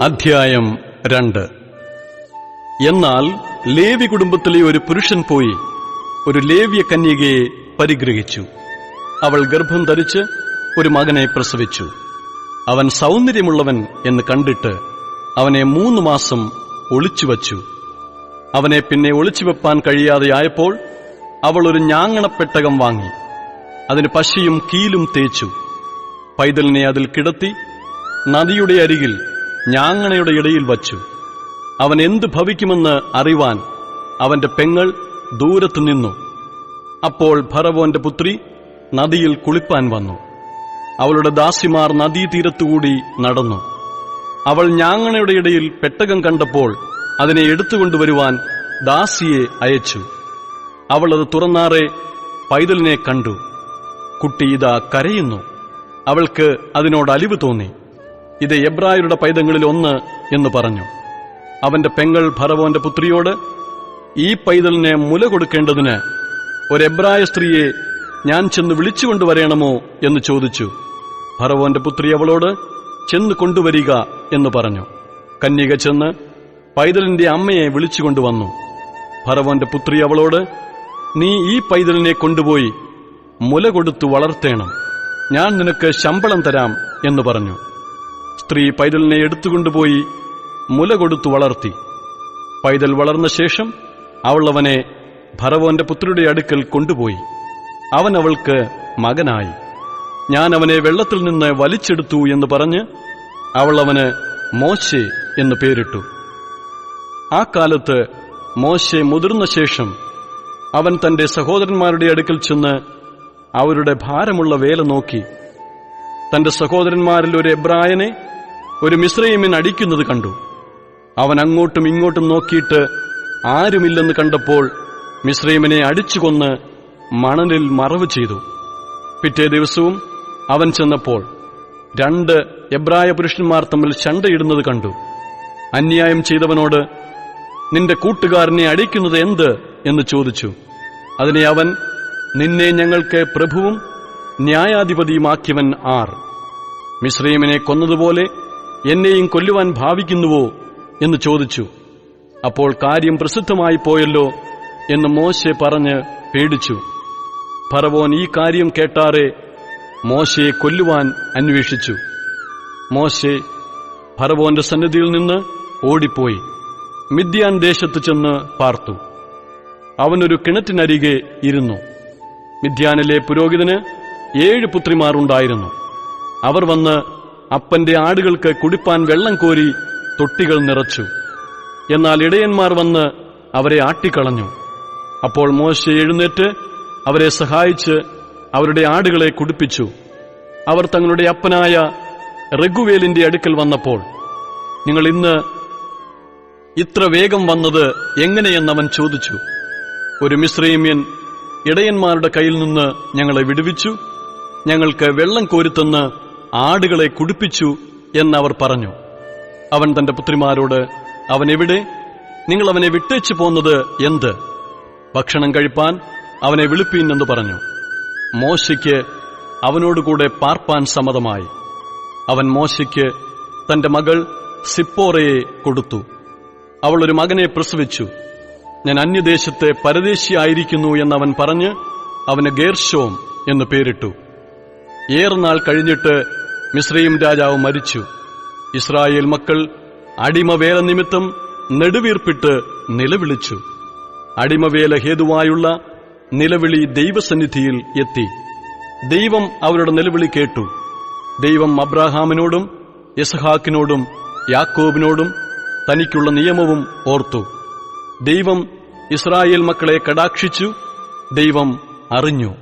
അധ്യായം രണ്ട്. എന്നാൽ ലേവി കുടുംബത്തിലെ ഒരു പുരുഷൻ പോയി ഒരു ലേവ്യ കന്യകയെ പരിഗ്രഹിച്ചു. അവൾ ഗർഭം ധരിച്ച് ഒരു മകനെ പ്രസവിച്ചു. അവൻ സൗന്ദര്യമുള്ളവൻ എന്ന് കണ്ടിട്ട് അവനെ മൂന്ന് മാസം ഒളിച്ചുവച്ചു അവനെ പിന്നെ ഒളിച്ചുവെപ്പാൻ കഴിയാതെയായപ്പോൾ അവൾ ഒരു ഞാങ്ങണപ്പെട്ടകം വാങ്ങി. അതിന് പശയും കീലും തേച്ചു. പൈതലിനെ അതിൽ കിടത്തി നദിയുടെ അരികിൽ ഞാങ്ങണയുടെ ഇടയിൽ വച്ചു. അവൻ എന്ത് ഭവിക്കുമെന്ന് അറിവാൻ അവന്റെ പെങ്ങൾ ദൂരത്തു നിന്നു. അപ്പോൾ ഭരവോന്റെ പുത്രി നദിയിൽ കുളിപ്പാൻ വന്നു. അവളുടെ ദാസിമാർ നദീതീരത്തുകൂടി നടന്നു. അവൾ ഞാങ്ങണയുടെ ഇടയിൽ പെട്ടകം കണ്ടപ്പോൾ അതിനെ എടുത്തുകൊണ്ടുവരുവാൻ ദാസിയെ അയച്ചു. അവൾ അത് തുറന്നാറെ പൈതലിനെ കണ്ടു. കുട്ടി ഇതാ കരയുന്നു. അവൾക്ക് അതിനോട് അലിവ് തോന്നി. ഇത് എബ്രായരുടെ പൈതങ്ങളിൽ ഒന്ന് എന്ന് പറഞ്ഞു. അവന്റെ പെങ്ങൾ ഭരവോന്റെ പുത്രിയോട് ഈ പൈതലിനെ മുല കൊടുക്കേണ്ടതിന് ഒരു എബ്രായ സ്ത്രീയെ ഞാൻ ചെന്ന് വിളിച്ചുകൊണ്ടുവരേണമോ എന്ന് ചോദിച്ചു. ഭരവോന്റെ പുത്രി അവളോട് ചെന്ന് കൊണ്ടുവരിക എന്ന് പറഞ്ഞു. കന്യക ചെന്ന് പൈതലിന്റെ അമ്മയെ വിളിച്ചുകൊണ്ടുവന്നു ഭരവോന്റെ പുത്രി അവളോട് നീ ഈ പൈതലിനെ കൊണ്ടുപോയി മുല കൊടുത്തു വളർത്തേണം. ഞാൻ നിനക്ക് ശമ്പളം തരാം എന്ന് പറഞ്ഞു. സ്ത്രീ പൈതലിനെ എടുത്തുകൊണ്ടുപോയി മുല കൊടുത്തു വളർത്തി. പൈതൽ വളർന്ന ശേഷം അവൾ അവനെ ഭറവോന്റെ പുത്രിയുടെ അടുക്കൽ കൊണ്ടുപോയി. അവൻ അവൾക്ക് മകനായി. ഞാൻ അവനെ വെള്ളത്തിൽ നിന്ന് വലിച്ചെടുത്തു എന്ന് പറഞ്ഞ് അവൾ അവന് മോശെ എന്ന് പേരിട്ടു. ആ കാലത്ത് മോശെ മുതിർന്ന ശേഷം അവൻ തന്റെ സഹോദരന്മാരുടെ അടുക്കൽ ചെന്ന് അവരുടെ ഭാരമുള്ള വേല നോക്കി. തന്റെ സഹോദരന്മാരിൽ ഒരു എബ്രായനെ ഒരു മിശ്രീമിൻ അടിക്കുന്നത് കണ്ടു. അവൻ അങ്ങോട്ടും ഇങ്ങോട്ടും നോക്കിയിട്ട് ആരുമില്ലെന്ന് കണ്ടപ്പോൾ മിശ്രീമിനെ അടിച്ചു കൊന്ന് മണലിൽ മറവ് ചെയ്തു. പിറ്റേ ദിവസവും അവൻ ചെന്നപ്പോൾ രണ്ട് എബ്രായ പുരുഷന്മാർ തമ്മിൽ ചണ്ടയിടുന്നത് കണ്ടു. അന്യായം ചെയ്തവനോട് നിന്റെ കൂട്ടുകാരനെ അടിക്കുന്നത് എന്ത്? എന്ന് ചോദിച്ചു. അതിനെ അവൻ നിന്നെ ഞങ്ങൾക്ക് പ്രഭുവും ന്യായാധിപതിയുമാക്കിയവൻ ആർ. മിശ്രീമിനെ കൊന്നതുപോലെ എന്നെയും കൊല്ലുവാൻ ഭാവിക്കുന്നുവോ എന്ന് ചോദിച്ചു. അപ്പോൾ കാര്യം പ്രസിദ്ധമായി പോയല്ലോ എന്ന് മോശെ പറഞ്ഞ് പേടിച്ചു. ഫറവോൻ ഈ കാര്യം കേട്ടാറെ മോശയെ കൊല്ലുവാൻ അന്വേഷിച്ചു. മോശെ ഫറവോന്റെ സന്നിധിയിൽ നിന്ന് ഓടിപ്പോയി. മിദ്യാൻ ദേശത്ത് ചെന്ന് പാർത്തു. അവനൊരു കിണറ്റിനരികെ ഇരുന്നു. മിദ്യാനിലെ പുരോഹിതന് ഏഴ് പുത്രിമാരുണ്ടായിരുന്നു അവർ വന്ന് അപ്പന്റെ ആടുകൾക്ക് കുടിപ്പാൻ വെള്ളം കോരി തൊട്ടികൾ നിറച്ചു. എന്നാൽ ഇടയന്മാർ വന്ന് അവരെ ആട്ടിക്കളഞ്ഞു. അപ്പോൾ മോശ എഴുന്നേറ്റ് അവരെ സഹായിച്ച് അവരുടെ ആടുകളെ കുടിപ്പിച്ചു. അവർ തങ്ങളുടെ അപ്പനായ റഘുവേലിന്റെ അടുക്കൽ വന്നപ്പോൾ നിങ്ങൾ ഇന്ന് ഇത്ര വേഗം വന്നത് എങ്ങനെയെന്നവൻ ചോദിച്ചു. ഒരു മിശ്രീമ്യൻ ഇടയന്മാരുടെ കയ്യിൽ നിന്ന് ഞങ്ങളെ വിടുവിച്ചു. ഞങ്ങൾക്ക് വെള്ളം കോരിത്തന്ന് ആടുകളെ കുടിപ്പിച്ചു എന്നവർ പറഞ്ഞു. അവൻ തന്റെ പുത്രിമാരോട് അവൻ എവിടെ നിങ്ങൾ അവനെ വിട്ടേച്ചു പോന്നത് എന്ത്? ഭക്ഷണം കഴിപ്പാൻ അവനെ വിളിപ്പീൻ എന്ന് പറഞ്ഞു. മോശയ്ക്ക് അവനോടുകൂടെ പാർപ്പാൻ സമ്മതമായി. അവൻ മോശയ്ക്ക് തന്റെ മകൾ സിപ്പോറയെ കൊടുത്തു. അവൾ ഒരു മകനെ പ്രസവിച്ചു. ഞാൻ അന്യദേശത്തെ പരദേശിയായിരിക്കുന്നു എന്നവൻ പറഞ്ഞ് അവന് ഗേർഷോം എന്ന് പേരിട്ടു. ഏറെ നാൾ കഴിഞ്ഞിട്ട് മിശ്രയും രാജാവ് മരിച്ചു. ഇസ്രായേൽ മക്കൾ അടിമവേല നിമിത്തം നെടുവീർപ്പിട്ട് നിലവിളിച്ചു. അടിമവേല ഹേതുവായുള്ള നിലവിളി ദൈവസന്നിധിയിൽ എത്തി. ദൈവം അവരുടെ നിലവിളി കേട്ടു. ദൈവം അബ്രാഹാമിനോടും യസഹാക്കിനോടും യാക്കോബിനോടും തനിക്കുള്ള നിയമവും ഓർത്തു. ദൈവം ഇസ്രായേൽ മക്കളെ കടാക്ഷിച്ചു ദൈവം അറിഞ്ഞു.